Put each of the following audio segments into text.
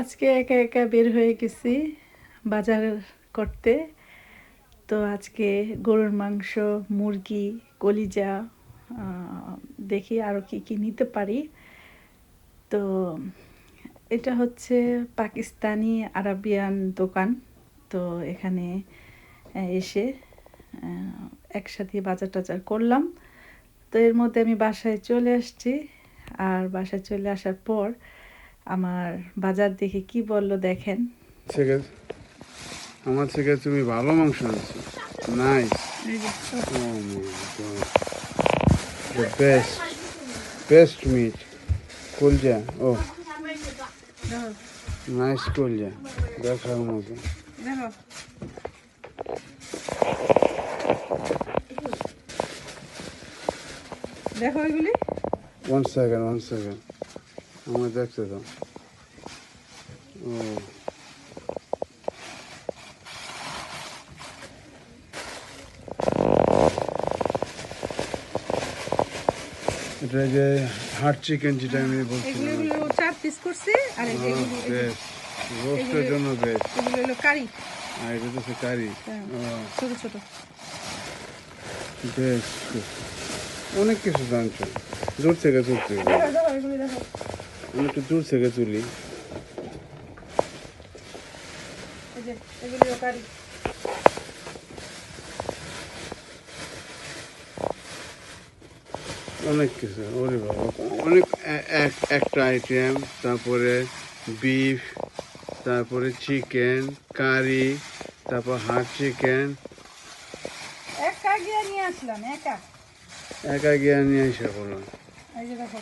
আজকে একা একা বের হয়ে গেছি বাজার করতে। তো আজকে গরুর মাংস, মুরগি, কলিজা দেখি আরও কি কি নিতে পারি। তো এটা হচ্ছে পাকিস্তানি আরাবিয়ান দোকান। তো এখানে এসে একসাথে বাজার টাজার করলাম। তো এর মধ্যে আমি বাসায় চলে আসছি। আর বাসায় চলে আসার পর আমার বাজার দেখে কি বলল দেখেন। আমার থেকে তুমি ভালো মাংস আনছো। নাইস ও দ্য বেস্ট বেস্ট মিট কলজা ও নাইস কলজা দেখার মতো দেখো। এগুলি। ওয়ান সেকেন্ড ওয়ান সেকেন্ড আমার দেখতে দাও। ও। এটা যে হার্ট চিকেন যেটা আমি এগুলো চার পিস করছে আর রোস্টের জন্য বেস্ট এগুলো হলো কারি। আর এটা তো সে কারি। হ্যাঁ। ছোট ছোট। বেশ অনেক কিছু জানছো। দূর থেকে তুলতে হবে। আমি একটু দূর থেকে তুলি। অনেক কিছু ওরে বাবা অনেক এক একটা আইটেম তারপরে বিফ তারপরে চিকেন কারি তারপর হাফ চিকেন একা গিয়ে নিয়ে আসলাম একা। একা গিয়ে নিয়ে এসে বলো। এই যে দেখো।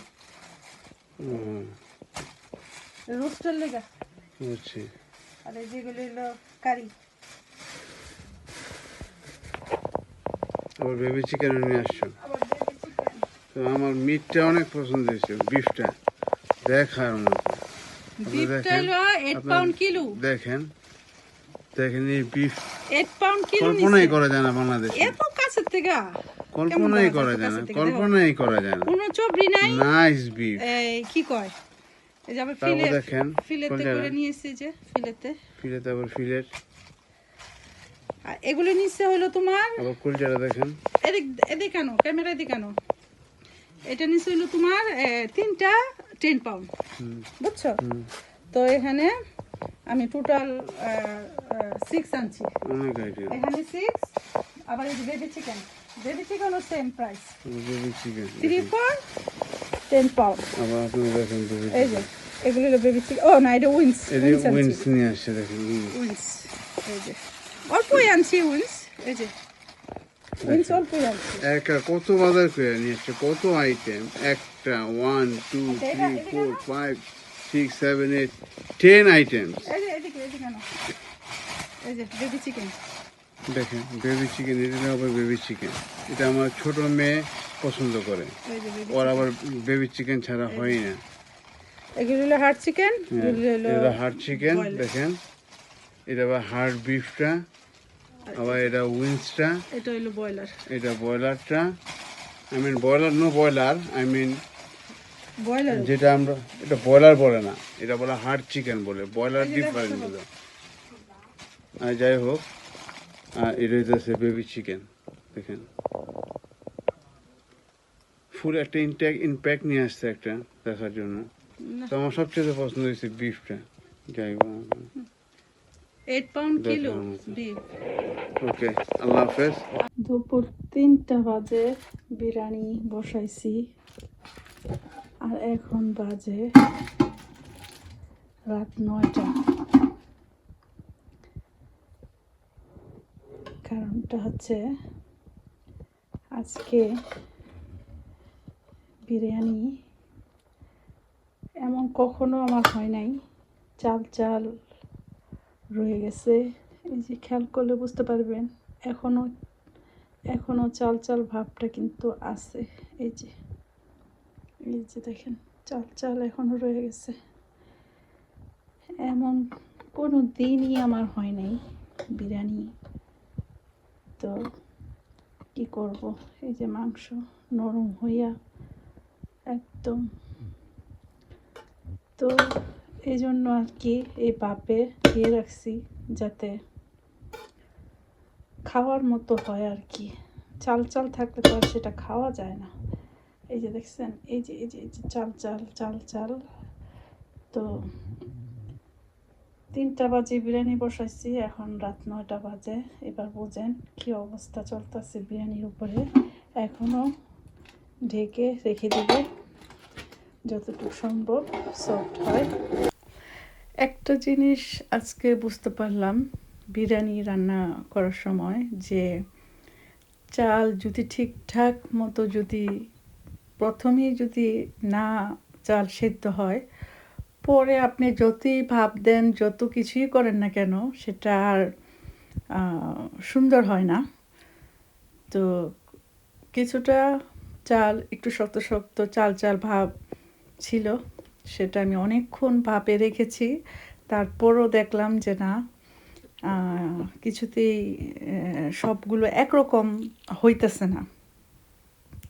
হুম, রোস্টের লেগা বুঝছি আর এই যেগুলি হলো কারি। আবার বেবি চিকেনও নিয়ে আসছো? চিকেন তো আমার মিটটা অনেক পছন্দ হয়েছে বিফটা দেখার মতো। বিফটা দেখেন, হলো এইট পাউন্ড কিলো। দেখেন দেখেন এই বিফ এইট পাউন্ড কিলো কল্পনাই করা যায় না বাংলাদেশে। এত কাছের থেকে। কল্পনাই করা যায় না কল্পনাই করা যায় না। কোনো চবরি নাই? নাইস বিফ এই কি কয়? এই যে আবার ফিলে দেখেন ফিলেতে কলজারা। করে নিয়েছি যে ফিলেতে। ফিলেট আবার ফিলেট আর এগুলো নিচে হলো তোমার আবার কুলচারা দেখেন? এদিক এদিক কেন ক্যামেরা এদিক কেন এটা নিচে হলো তোমার তিনটা টেন পাউন্ড বুঝছ? তো এখানে আমি টোটাল সিক্স আনছি। এখানে সিক্স আবার এই baby chicken baby চিকেনও same price baby chicken three ten pound আবার আপনি দেখেন এই যে এগুলো হলো বেবি চিকেন ও না এটা উইন্স। উইন্স উইন্স নিয়ে আসছে দেখেন উইন্স। উইন্স এই যে। অল্পই আনছি উইন্স এই যে। উইন্স অল্পই আনছি। একা কত বাজার করে নিয়ে আসছে কত আইটেম একটা one two three four five six seven eight ten item দেখেন বেবি চিকেন এটা আবার বেবি চিকেন এটা আমার ছোট মেয়ে পছন্দ করে। ওর আবার বেবি চিকেন ছাড়া হয় না। এগুলো হার্ড চিকেন হ্যাঁ, হলো এটা হার্ড চিকেন দেখেন। এটা আবার হার্ড বিফটা আবার এটা উইন্সটা এটা হলো ব্রয়লার এটা ব্রয়লারটা I mean broiler no broiler I mean broiler যেটা আমরা এটা ব্রয়লার বলে না এটা বলে হার্ড চিকেন বলে ব্রয়লার ডিফারেন্ট বলে। আর যাই হোক আর এটা হইতেছে বেবি চিকেন দেখেন। ফুল একটা ইনটেক ইনপ্যাক নিয়ে আসছে একটা দেখার জন্য। তো আমার সবচেয়ে পছন্দ হয়েছে বিফটা যাই ওকে আল্লাহ হাফেজ। দুপুর তিনটা বাজে বিরিয়ানি বসাইছি। আর এখন বাজে রাত নয়টা। কারণটা হচ্ছে আজকে বিরিয়ানি এমন কখনো আমার হয় নাই। চাল চাল রয়ে গেছে। এই যে খেয়াল করলে বুঝতে পারবেন, এখনও এখনও চাল চাল ভাবটা কিন্তু আছে। এই যে এই যে দেখেন, চাল চাল এখনও রয়ে গেছে। এমন কোনো দিনই আমার হয় নাই বিরিয়ানি। তো কি করব? এই যে মাংস নরম হইয়া একদম। তো এই জন্য আর কি এই পাপে দিয়ে রাখছি যাতে খাওয়ার মতো হয় আর কি। চাল চাল থাকলে তো আর সেটা খাওয়া যায় না। এই যে দেখছেন, এই যে এই যে এই যে চাল চাল চাল চাল। তো তিনটা বাজে বিরিয়ানি বসাইছি, এখন রাত নয়টা বাজে। এবার বোঝেন কি অবস্থা চলতেছে বিরিয়ানির উপরে। এখনও ঢেকে রেখে দেবে, যতটুকু সম্ভব সফট হয়। একটা জিনিস আজকে বুঝতে পারলাম, বিরিয়ানি রান্না করার সময় যে চাল যদি ঠিকঠাক মতো যদি প্রথমেই যদি না চাল সেদ্ধ হয়, পরে আপনি যতই ভাব দেন, যত কিছুই করেন না কেন, সেটা আর সুন্দর হয় না। তো কিছুটা চাল, একটু শক্ত শক্ত চাল চাল ভাব ছিল। সেটা আমি অনেকক্ষণ ভাপে রেখেছি। তারপরও দেখলাম যে না কিছুতেই সবগুলো একরকম হইতেছে না।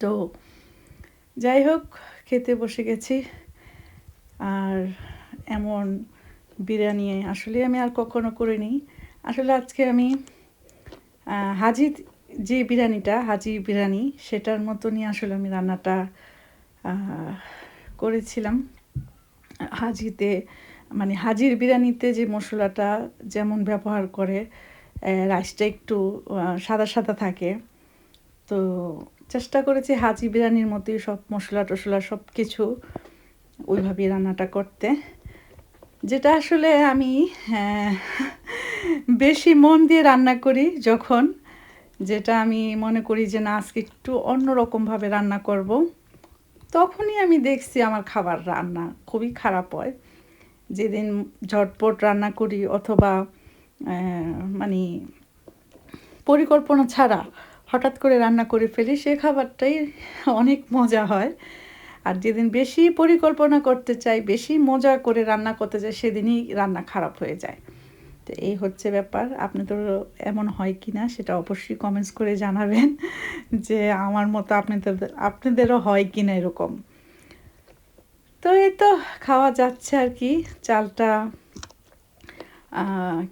তো যাই হোক, খেতে বসে গেছি। আর এমন বিরিয়ানি আসলে আমি আর কখনো করিনি। আসলে আজকে আমি হাজি যে বিরিয়ানিটা, হাজি বিরিয়ানি, সেটার মতনই আসলে আমি রান্নাটা করেছিলাম। হাজিতে মানে হাজির বিরিয়ানিতে যে মশলাটা যেমন ব্যবহার করে রাইসটা একটু সাদা সাদা থাকে। তো চেষ্টা করেছি হাজি বিরিয়ানির মতোই সব মশলা টশলা সব কিছু ওইভাবেই রান্নাটা করতে। যেটা আসলে আমি বেশি মন দিয়ে রান্না করি যখন যেটা আমি মনে করি যে না, আজকে একটু অন্যরকমভাবে রান্না করব। তখনই আমি দেখছি আমার খাবার রান্না খুবই খারাপ হয়। যেদিন ঝটপট রান্না করি অথবা মানে পরিকল্পনা ছাড়া হঠাৎ করে রান্না করে ফেলি, সে খাবারটাই অনেক মজা হয়। আর যেদিন বেশি পরিকল্পনা করতে চাই, বেশি মজা করে রান্না করতে চাই, সেদিনই রান্না খারাপ হয়ে যায়। তো এই হচ্ছে ব্যাপার। আপনাদের এমন হয় কি না সেটা অবশ্যই কমেন্টস করে জানাবেন যে আমার মতো আপনাদের, আপনাদেরও হয় কি না এরকম। তো এই তো খাওয়া যাচ্ছে আর কি, চালটা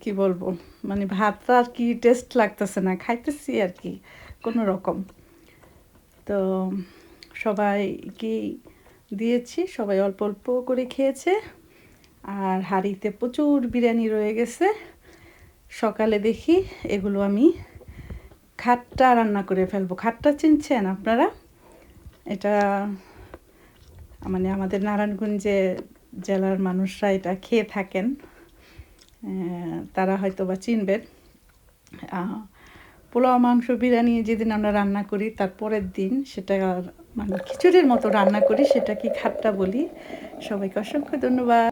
কি বলব মানে ভাতটা আর কি টেস্ট লাগতেছে না, খাইতেছি আর কি, কোনো রকম। তো সবাইকে দিয়েছি, সবাই অল্প অল্প করে খেয়েছে। আর হাঁড়িতে প্রচুর বিরিয়ানি রয়ে গেছে। সকালে দেখি এগুলো আমি খাট্টা রান্না করে ফেলব। খাট্টা চিনছেন আপনারা? এটা মানে আমাদের নারায়ণগঞ্জে জেলার মানুষরা এটা খেয়ে থাকেন। তারা হয়তো বা চিনবেন পোলাও, মাংস, বিরিয়ানি যেদিন আমরা রান্না করি, তার পরের দিন সেটা মানে খিচুড়ির মতো রান্না করি, সেটা কি খাট্টা বলি। সবাইকে অসংখ্য ধন্যবাদ।